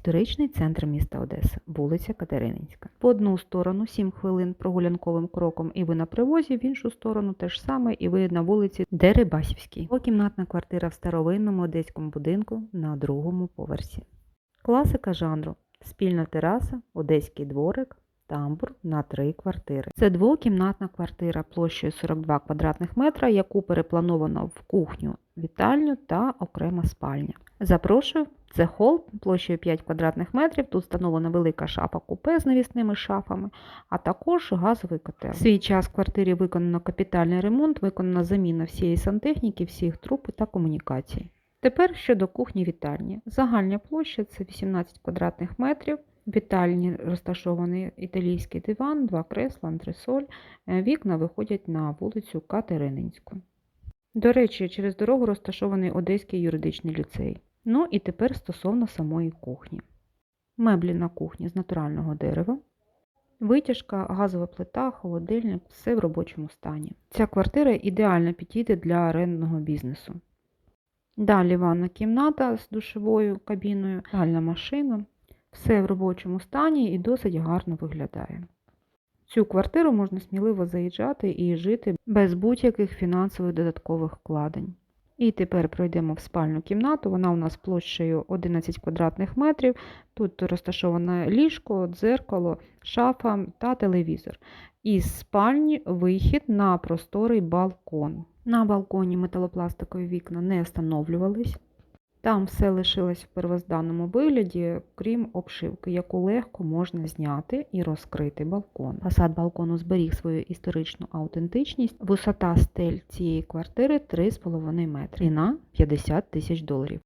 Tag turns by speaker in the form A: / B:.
A: Історичний центр міста Одеса, вулиця Катерининська. По одну сторону 7 хвилин прогулянковим кроком, і ви на привозі, в іншу сторону те ж саме, і ви на вулиці Дерибасівській. Двокімнатна квартира в старовинному одеському будинку на другому поверсі. Класика жанру: спільна тераса, одеський дворик, тамбур на три квартири. Це двокімнатна квартира площею 42 квадратних метра, яку переплановано в кухню, вітальню та окрема спальня. Запрошую, це хол площею 5 квадратних метрів. Тут встановлена велика шафа купе з навісними шафами, а також газовий котел. Свій час в квартирі виконано капітальний ремонт, виконана заміна всієї сантехніки, всіх труб та комунікацій. Тепер щодо кухні вітальні. Загальна площа це 18 квадратних метрів. В вітальні розташований італійський диван, два кресла, антресоль. Е, Вікна виходять на вулицю Катерининську. До речі, через дорогу розташований Одеський юридичний ліцей. Ну і тепер стосовно самої кухні. Меблі на кухні з натурального дерева. Витяжка, газова плита, холодильник все в робочому стані. Ця квартира ідеально підійде для орендного бізнесу. Далі ванна кімната з душовою кабіною, гальна машина. Все в робочому стані і досить гарно виглядає. Цю квартиру можна сміливо заїжджати і жити без будь-яких фінансових додаткових вкладень. І тепер пройдемо в спальну кімнату. Вона у нас площею 11 квадратних метрів. Тут розташоване ліжко, дзеркало, шафа та телевізор. Із спальні вихід на просторий балкон. На балконі металопластикові вікна не встановлювались. Там все лишилось в первозданному вигляді, крім обшивки, яку легко можна зняти і розкрити балкон. Фасад балкону зберіг свою історичну аутентичність. Висота стель цієї квартири 3,5 метри. Ціна 50 тисяч доларів.